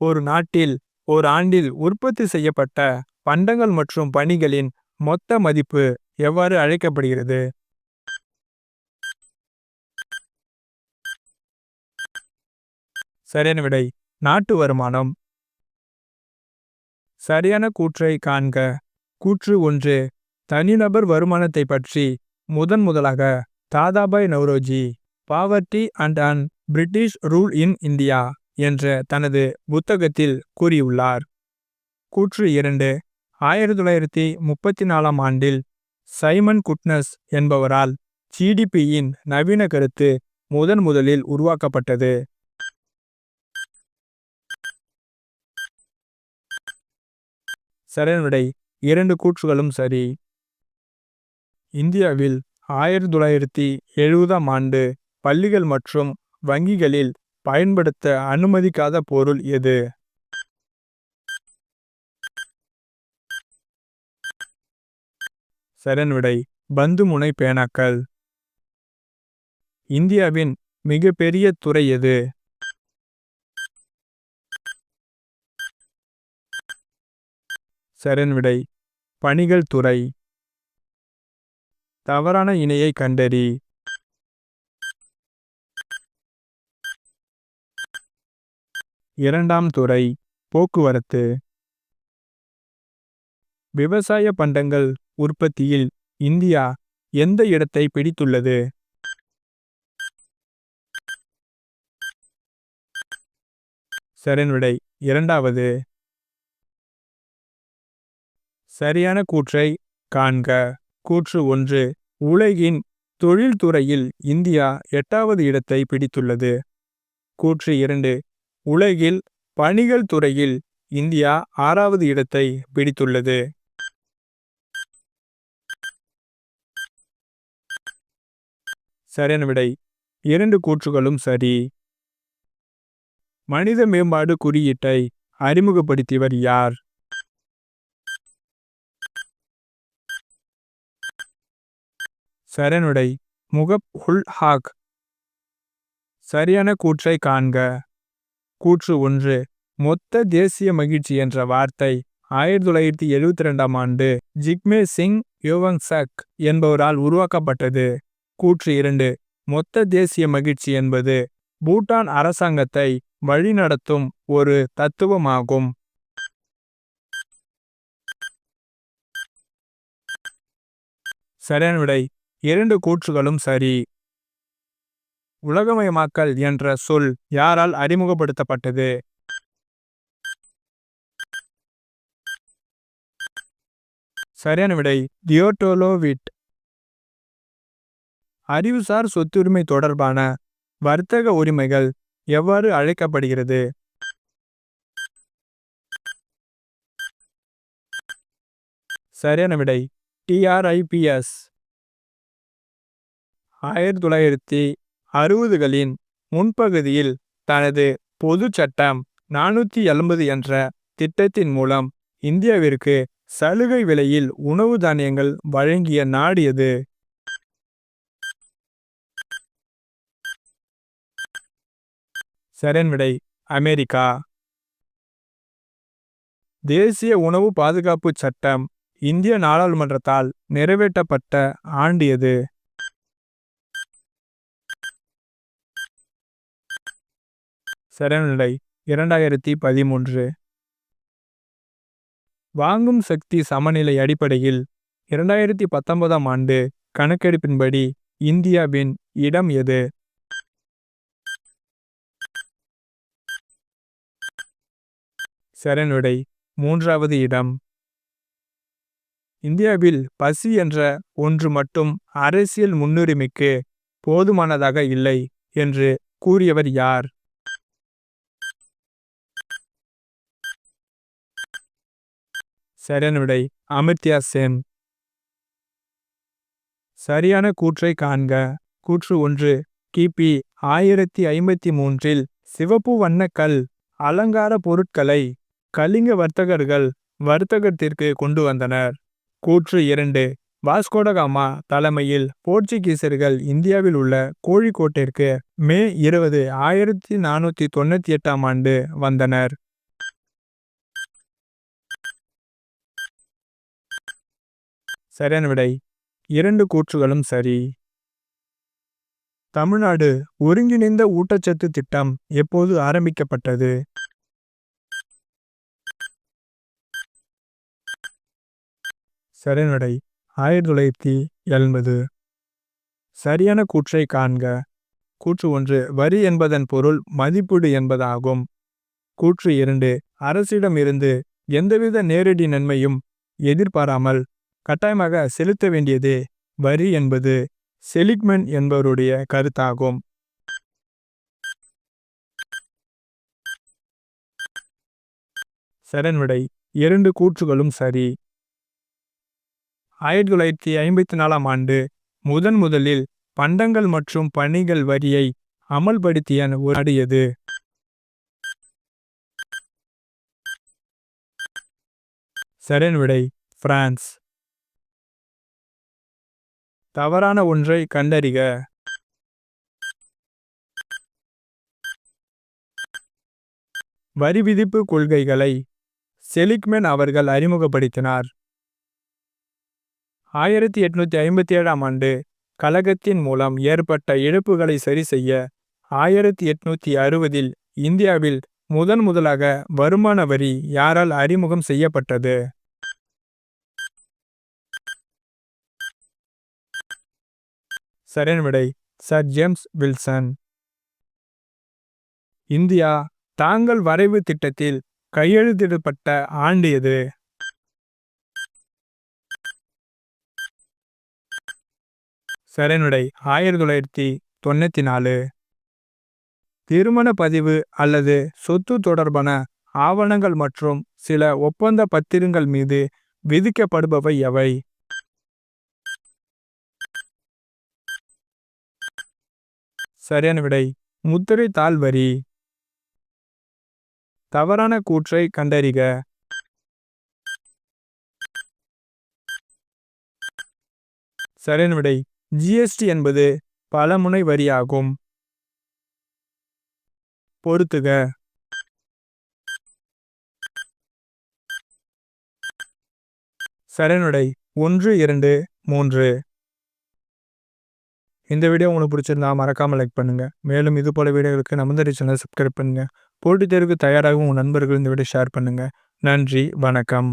ஒரு நாட்டில் ஒரு ஆண்டில் உற்பத்தி செய்யப்பட்ட பண்டங்கள் மற்றும் பணிகளின் மொத்த மதிப்பு எவ்வாறு அழைக்கப்படுகிறது? சரியான விடை நாட்டு வருமானம். சரியான கூற்றை காண்க. கூற்று ஒன்று தனிநபர் வருமானத்தை பற்றி முதன் முதலாக Dadabhai Naoroji poverty and un British rule in India. என்ற தனது புத்தகத்தில் கூறியுள்ளார். கூற்று இரண்டு. ஆயிரத்தி தொள்ளாயிரத்தி முப்பத்தி நாலாம் ஆண்டில் சைமன் குட்னஸ் என்பவரால் ஜிடிபியின் நவீன கருத்து முதன் முதலில் உருவாக்கப்பட்டது. சரியான இரண்டு கூற்றுகளும் சரி. இந்தியாவில் ஆயிரத்தி தொள்ளாயிரத்தி எழுபதாம் ஆண்டு பள்ளிகள் மற்றும் வங்கிகளில் பயன்படுத்த அனுமதிக்காத பொருள் எது? சரண் விடை பந்து முனை பேனாக்கள். இந்தியாவின் மிகப்பெரிய துறை எது? சரண் விடை பணிகள் துறை. தவறான இணையை கண்டறி. இரண்டாம் துறை போக்குவரத்து. விவசாய பண்டங்கள் உற்பத்தியில் இந்தியா எந்த இடத்தை பிடித்துள்ளது? சரியான இரண்டாவது. சரியான கூற்றை காண்க. கூற்று ஒன்று உலகின் தொழில்துறையில் இந்தியா எட்டாவது இடத்தை பிடித்துள்ளது. கூற்று இரண்டு உலகில் பணிகள் துறையில் இந்தியா ஆறாவது இடத்தை பிடித்துள்ளது. சரியான விடை. இரண்டு கூற்றுகளும் சரி. மனித மேம்பாடு குறியீட்டை அறிமுகப்படுத்தியவர் யார்? சரனுடை முகப் ஹுல் ஹாக். சரியான கூற்றை காண்க. கூற்று ஒன்று மொத்த தேசிய மகிழ்ச்சி என்ற வார்த்தை ஆயிரத்தி தொள்ளாயிரத்தி எழுபத்தி ரெண்டாம் ஆண்டு ஜிக்மே சிங் யோவங்சக் என்பவரால் உருவாக்கப்பட்டது. கூற்று இரண்டு மொத்த தேசிய மகிழ்ச்சி என்பது பூட்டான் அரசாங்கத்தை வழிநடத்தும் ஒரு தத்துவமாகும். சரியான விடை இரண்டு கூற்றுகளும் சரி. உலகமயமாக்கல் என்ற சொல் யாரால் அறிமுகப்படுத்தப்பட்டது? சரியான விடை தியோட்டோலோவிட் அறிவுசார் சொத்துரிமை தொடர்பான வர்த்தக உரிமைகள் எவ்வாறு அழைக்கப்படுகிறது? சரியான விடை டிஆர்ஐபிஎஸ் ஆயிரத்தி தொள்ளாயிரத்தி அறுபதுகளின் முன்பகுதியில் தனது பொது சட்டம் நானூற்றி எண்பது என்ற திட்டத்தின் மூலம் இந்தியாவிற்கு சலுகை விலையில் உணவு தானியங்கள் வழங்கிய நாடு எது? சரியான விடை அமெரிக்கா. தேசிய உணவு பாதுகாப்பு சட்டம் இந்திய நாடாளுமன்றத்தால் நிறைவேற்றப்பட்ட ஆண்டு எது? சரநிலை இரண்டாயிரத்தி பதிமூன்று. வாங்கும் சக்தி சமநிலை அடிப்படையில் இரண்டாயிரத்தி பத்தொன்பதாம் ஆண்டு கணக்கெடுப்பின்படி இந்தியாவின் இடம் எது? சரணுடை மூன்றாவது இடம். இந்தியாவில் பசி என்ற ஒன்று மட்டும் அரசியல் முன்னுரிமைக்கு போதுமானதாக இல்லை என்று கூறியவர் யார்? சரியான விடை அமிர்த்யா சென் சரியான கூற்றை காண்க. கூற்று ஒன்று. கிபி ஆயிரத்தி ஐம்பத்தி மூன்றில் சிவப்பு வண்ண கல் அலங்கார பொருட்களை கலிங்க வர்த்தகர்கள் வர்த்தகத்திற்கு கொண்டு வந்தனர். கூற்று இரண்டு. வாஸ்கோடகாமா தலைமையில் போர்ச்சுகீசர்கள் இந்தியாவில் உள்ள கோழிக்கோட்டிற்கு மே இருபது ஆயிரத்தி நானூற்றி தொண்ணூற்றி எட்டாம் ஆண்டு வந்தனர். சரியான விடை. இரண்டு கூற்றுகளும் சரி. தமிழ்நாடு ஒருங்கிணைந்த ஊட்டச்சத்து திட்டம் எப்போது ஆரம்பிக்கப்பட்டது? சரியான விடை ஆயிரத்தி தொள்ளாயிரத்தி எண்பது சரியான கூற்றை காண்க. கூற்று ஒன்று வரி என்பதன் பொருள் மதிப்பீடு என்பதாகும். கூற்று இரண்டு அரசிடமிருந்து எந்தவித நேரடி நன்மையும் எதிர்பாராமல் கட்டாயமாக செலுத்த வேண்டியது வரி என்பது செலிக்மென் என்பவருடைய கருத்தாகும். சரண்விடை இரண்டு கூற்றுகளும் சரி. ஆயிரத்தி தொள்ளாயிரத்தி ஐம்பத்தி நாலாம் ஆண்டு முதன் முதலில் பண்டங்கள் மற்றும் பணிகள் வரியை அமல்படுத்திய நாடு எது? விடை பிரான்ஸ். தவறான ஒன்றை கண்டறிக. வரி விதிப்பு கொள்கைகளை செலிக்மென் அவர்கள் அறிமுகப்படுத்தினார். ஆயிரத்தி எட்நூத்தி ஐம்பத்தி ஏழாம் ஆண்டு கழகத்தின் மூலம் ஏற்பட்ட இழப்புகளை சரி செய்ய ஆயிரத்தி எட்நூத்தி அறுபதில் இந்தியாவில் முதன் முதலாக வருமான வரி யாரால் அறிமுகம் செய்யப்பட்டது? சரியான விடை சர் ஜேம்ஸ் வில்சன். இந்தியா தாங்கள் வரைவு திட்டத்தில் கையெழுத்திடப்பட்ட ஆண்டு எது? சரணுடை ஆயிரத்தி தொள்ளாயிரத்தி தொண்ணூத்தி நாலு திருமண பதிவு அல்லது சொத்து தொடர்பான ஆவணங்கள் மற்றும் சில ஒப்பந்த பத்திரங்கள் மீது விதிக்கப்படுபவை எவை? சரியான விடை. முத்திரை தாள் வரி தவறான கூற்றை கண்டறிக. சரியான விடை. ஜிஎஸ்டி என்பது பலமுனை வரியாகும். பொறுத்துக சரணுடை ஒன்று இரண்டு மூன்று. இந்த வீடியோ உங்களுக்கு பிடிச்சிருந்தா மறக்காமல் லைக் பண்ணுங்கள் மேலும் இது போல வீடியோகளுக்கு நமது சேனல் சப்ஸ்கிரைப் பண்ணுங்கள் போட்டித் தேர்வுக்கு தயாராகும் உங்கள் நண்பர்கள் இந்த வீடியோ ஷேர் பண்ணுங்கள் நன்றி வணக்கம்.